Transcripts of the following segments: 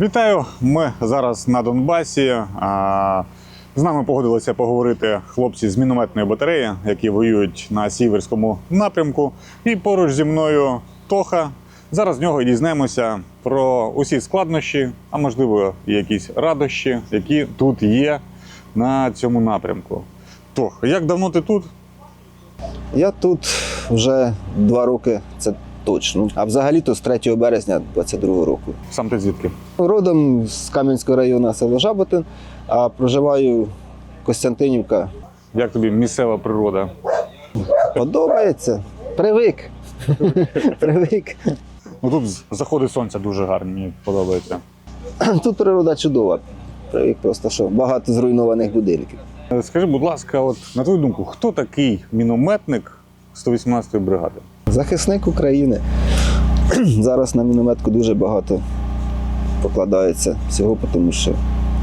Вітаю! Ми зараз на Донбасі. З нами погодилися поговорити хлопці з мінометної батареї, які воюють на сіверському напрямку. І поруч зі мною Тоха. Зараз з нього і дізнаємося про усі складнощі, а можливо, і якісь радощі, які тут є на цьому напрямку. Тох, як давно ти тут? Я тут вже два роки, це точно. А взагалі-то з 3 березня 22 року. Сам ти звідки? Родом з Кам'янського району село Жаботин, а проживаю Костянтинівка. Як тобі місцева природа? Подобається. Привик. Привик. Ну тут заходи сонця дуже гарні, мені подобається. Тут природа чудова. Привик просто, що багато зруйнованих будинків. Е, Скажи, будь ласка, от на твою думку, хто такий мінометник 118-ї бригади? Захисник України. Зараз на мінометку дуже багато покладається всього, тому що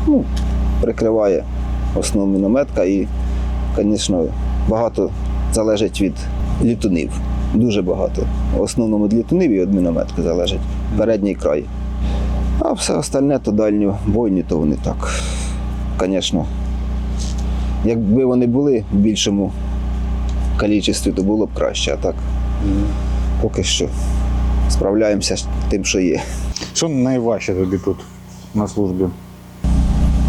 ну, прикриває основу мінометка і, звісно, багато залежить від літунів. Дуже багато. В основному від літунів і від мінометки залежить передній край. А все остальне то дальні дальньобойні, то вони так. Звісно, якби вони були в більшому кількості, то було б краще. А так поки що справляємося з тим, що є. Що найважче тобі тут на службі?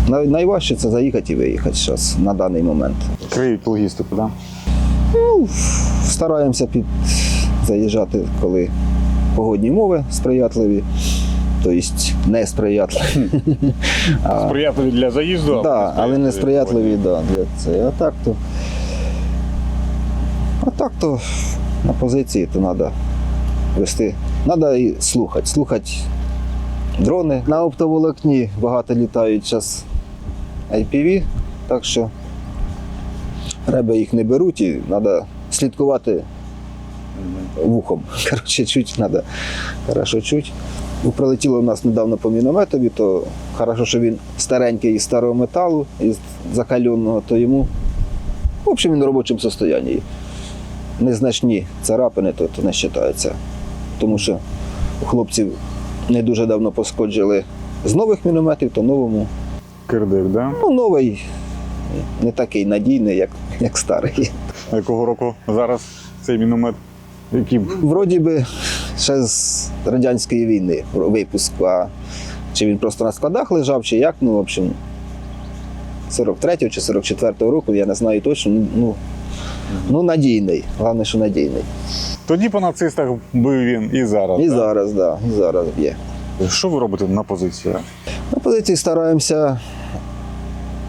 Най- Найважче це заїхати і виїхати зараз на даний момент. Криють логістику, так? Стараємося під заїжджати, коли погодні умови сприятливі, тобто не сприятливі. Для заїзду, да, але не сприятливі да, для цього. А так то. А так то на позиції то треба вести. Треба слухати. Слухати дрони. На оптоволокні багато літають зараз IPV, так що реби їх не беруть і треба слідкувати вухом. Коротше, чуть треба хорошо чуть. Ну, Прилетіло у нас недавно по мінометові, то хорошо, що він старенький із старого металу, із закальонного, то йому, в общем, він в робочому стані. Незначні царапини, то, то не вважається. Тому що у хлопців не дуже давно поскоджили з нових мінометів, то новому. Кирдик, да? Ну, новий не такий надійний, як, як старий. А Якого року зараз цей міномет? Який Вроді би ще з радянської війни випуск, а чи він просто на складах лежав, чи як, ну, в общем, 43-го чи 44-го року, я не знаю точно. ну, Ну, надійний. Головне, що надійний. тоді по нацистах бив він і зараз. І да? зараз, да, і зараз є. Що ви робите на позиції? На позиції стараємося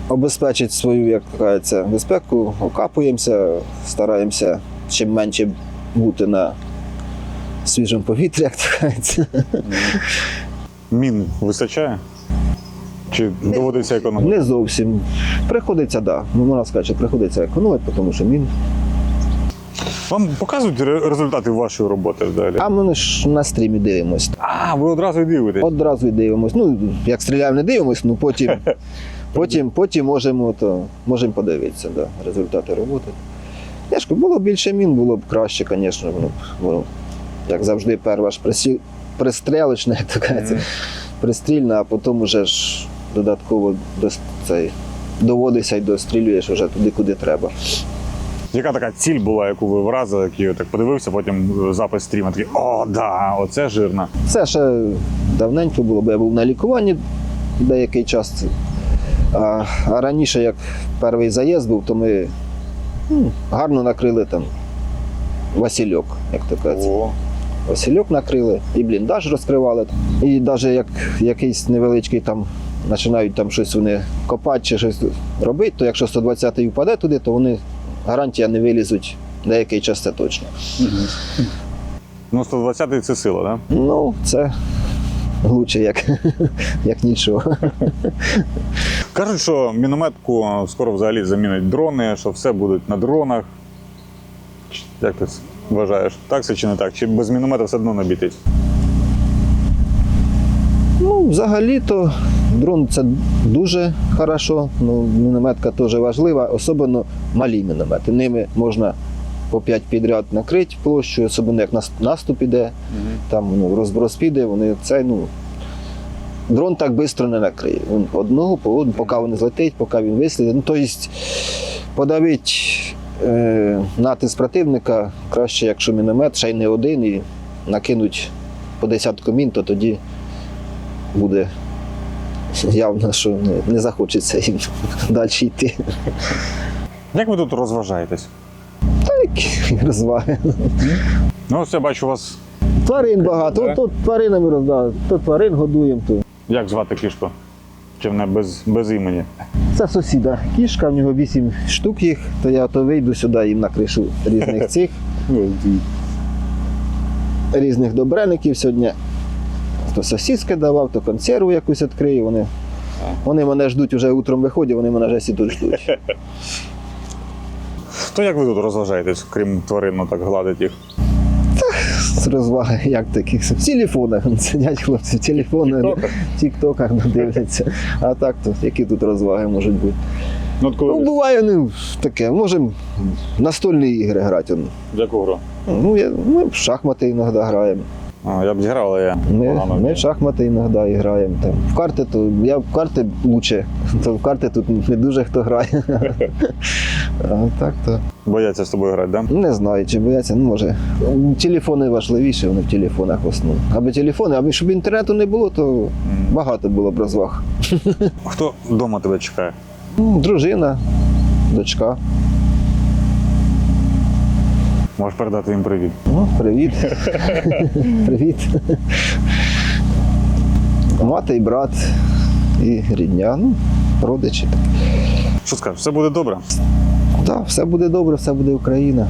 обезпечити свою, як кажеться, безпеку, окапуємося, стараємося чим менше бути на свіжому повітрі, як кажеться. Мін вистачає? Чи доводиться економити? Не зовсім. Приходиться, так. Да. Ну, можна сказати, що приходиться економити, тому що він. Вам показують ре- результати вашої роботи далі? А ми ж на стрімі дивимось. А, ви одразу й дивитесь. Одразу й дивимось. Ну, як стріляємо, не дивимось, ну потім, потім, потім можемо, то, можемо подивитися, да, результати роботи. Я ж кажу, було б більше мін, було б краще, звісно. Воно б, воно, як завжди, перша ж присі- пристрілочна, як то кажеться, пристрільна, а потім уже ж додатково дос- цей, доводишся і дострілюєш вже туди, куди треба. Яка така ціль була, яку ви вразили, який так подивився, потім запис стріма такий, о, да, оце жирно. Це ще давненько було, бо я був на лікуванні деякий час. А, а раніше, як перший заїзд був, то ми ну, гарно накрили там Васильок, як то кажуть. Васильок накрили, і бліндаж розкривали. І навіть як якийсь невеличкий там починають там щось вони копати чи щось робити, то якщо 120-й впаде туди, то вони гарантія не вилізуть деякий час це точно. Ну, 120-й це сила, так? Ну, це лучше, як, як нічого. Кажуть, що мінометку скоро взагалі замінять дрони, що все будуть на дронах. Як ти вважаєш? Так це чи не так? Чи без міномета все одно набітить? Ну, взагалі-то дрон це дуже хорошо. Ну, мінометка теж важлива, особливо малі міномети. Ними можна по 5 підряд накрити площу, особливо як наступ іде, там ну, розброс піде, вони це, ну, дрон так швидко не накриє. Він одного поки він злетить, поки він вислідить. Ну, тобто подавити е, натиск противника краще, якщо міномет, ще й не один, і накинуть по десятку мін, то тоді буде явно, що не, не захочеться їм далі йти. Як ви тут розважаєтесь? Так, розваги. Ну, ось я бачу у вас. Тварин багато. Тут тваринами роздали. То тварин годуємо, то. Як звати кішку? Чи вона без, без імені? Це сусіда. Кішка, в нього вісім штук їх, то я то вийду сюди їм накришу різних цих, різних добреників сьогодні. То сосиски давав, то консерву якусь відкрию. Вони, вони мене ждуть уже утром виходять, вони мене вже всі тут ждуть. То як ви тут розважаєтесь, крім тварин, так гладить їх? З розваги, як таких. В телефонах сидять хлопці, в телефонах, в тіктоках дивляться. А так то, які тут розваги можуть бути. Ну, коли Ну, буває, ну, таке, можемо настольні ігри грати. яку гру? Ну, я, ми в шахмати іноді граємо. Я б зіграв, але я Ми, погано ми в шахмати іноді граємо. Там. В карти, то я в карти лучше, то в карти тут не дуже хто грає. А так то. Бояться з тобою грати, да? Не знаю, чи бояться, ну може. Телефони важливіші, вони в телефонах в основному. Аби телефони, аби щоб інтернету не було, то багато було б розваг. Хто вдома тебе чекає? Ну, Дружина, дочка. Можеш передати їм привіт. Ну, привіт. привіт. Мати і брат, і рідня, ну, родичі. Що скажеш, все буде добре? Так, все буде добре, все буде Україна.